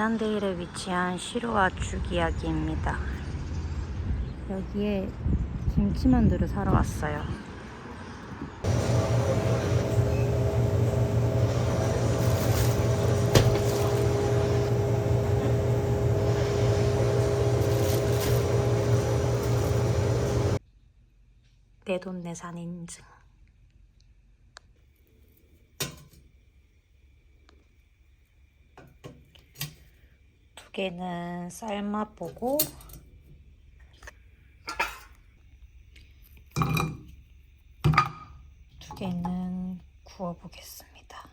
진안데일에 위치한 시루와 죽 이야기입니다. 여기에 김치만두를 사러 왔어요. 내돈내산 인증. 두 개는 삶아보고 두 개는 구워보겠습니다.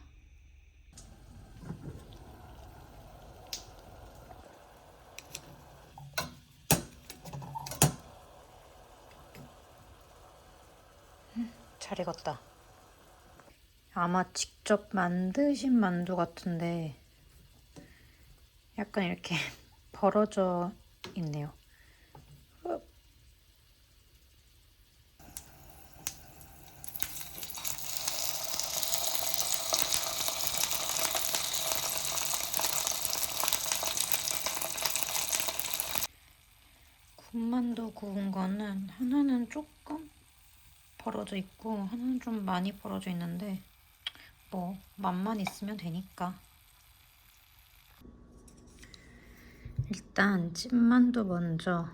음, 잘 익었다. 아마 직접 만드신 만두 같은데 약간 이렇게 벌어져 있네요. 어. 군만두 구운 거는 하나는 조금 벌어져 있고 하나는 좀 많이 벌어져 있는데 뭐 맛만 있으면 되니까 일단 찐만두 먼저.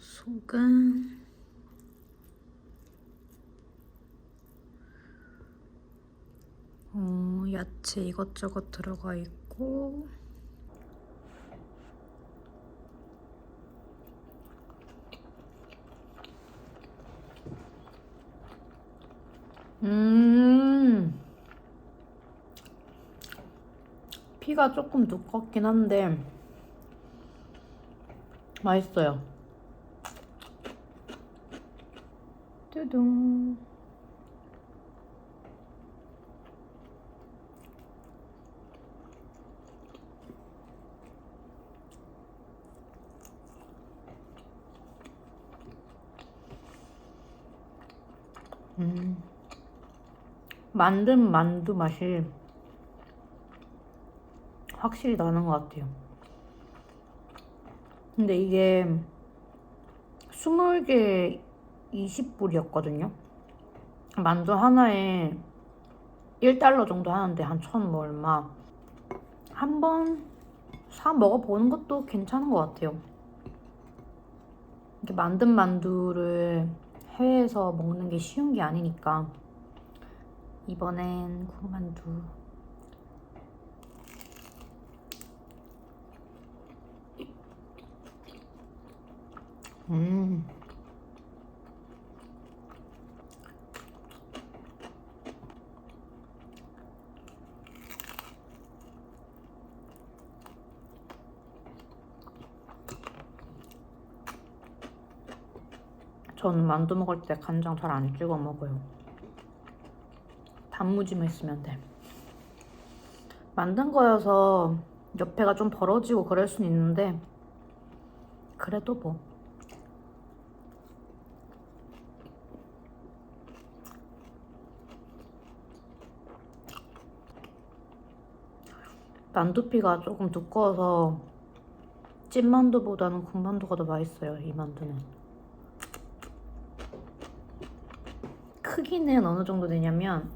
소금 어, 야채 이것저것 들어가 있고. 음 피가 조금 두껍긴 한데 맛있어요. 뚜둥. 음. 만든 만두 맛이 확실히 나는 것 같아요. 근데 이게 20개 20불이었거든요. 만두 하나에 1달러 정도 하는데 한 천 뭐 얼마. 한번 사 먹어보는 것도 괜찮은 것 같아요. 이렇게 만든 만두를 해외에서 먹는 게 쉬운 게 아니니까 이번엔 군만두 음. 저는 만두 먹을 때 간장 잘 안 찍어 먹어요. 단무지만 있으면 돼. 만든 거여서 옆에가 좀 벌어지고 그럴 순 있는데 그래도 뭐 만두피가 조금 두꺼워서 찐만두보다는 군만두가 더 맛있어요 이 만두는. 크기는 어느 정도 되냐면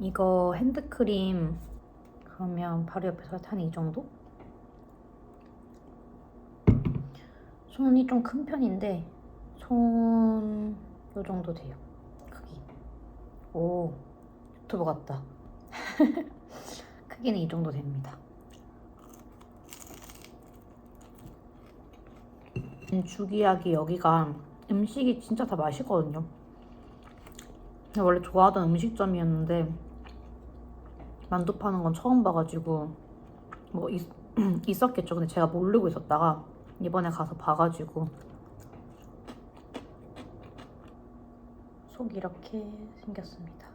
이거 핸드크림 그러면 바로 옆에서 한 이 정도? 손이 좀 큰 편인데 손 요 정도 돼요 크기. 오 유튜버 같다. 크기는 이 정도 됩니다 음, 죽이야기 여기가 음식이 진짜 다 맛있거든요 원래 좋아하던 음식점이었는데 만두 파는 건 처음 봐가지고 뭐 있, 있었겠죠. 근데 제가 모르고 있었다가 이번에 가서 봐가지고 속 이렇게 생겼습니다.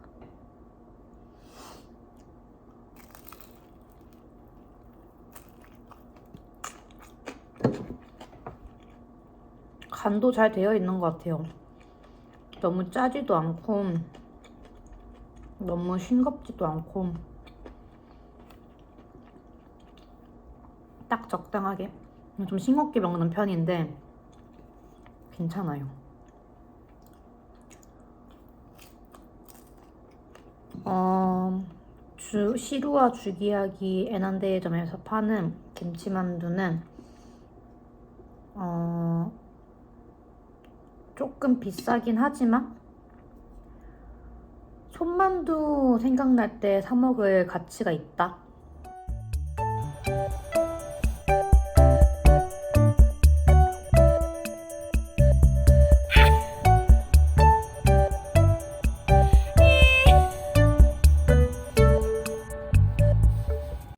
간도 잘 되어 있는 것 같아요. 너무 짜지도 않고 너무 싱겁지도 않고 딱 적당하게 좀 싱겁게 먹는 편인데 괜찮아요. 어, 주, 시루와 주기야기 애난데점에서 파는 김치만두는 어, 조금 비싸긴 하지만 손만두 생각날 때 사 먹을 가치가 있다.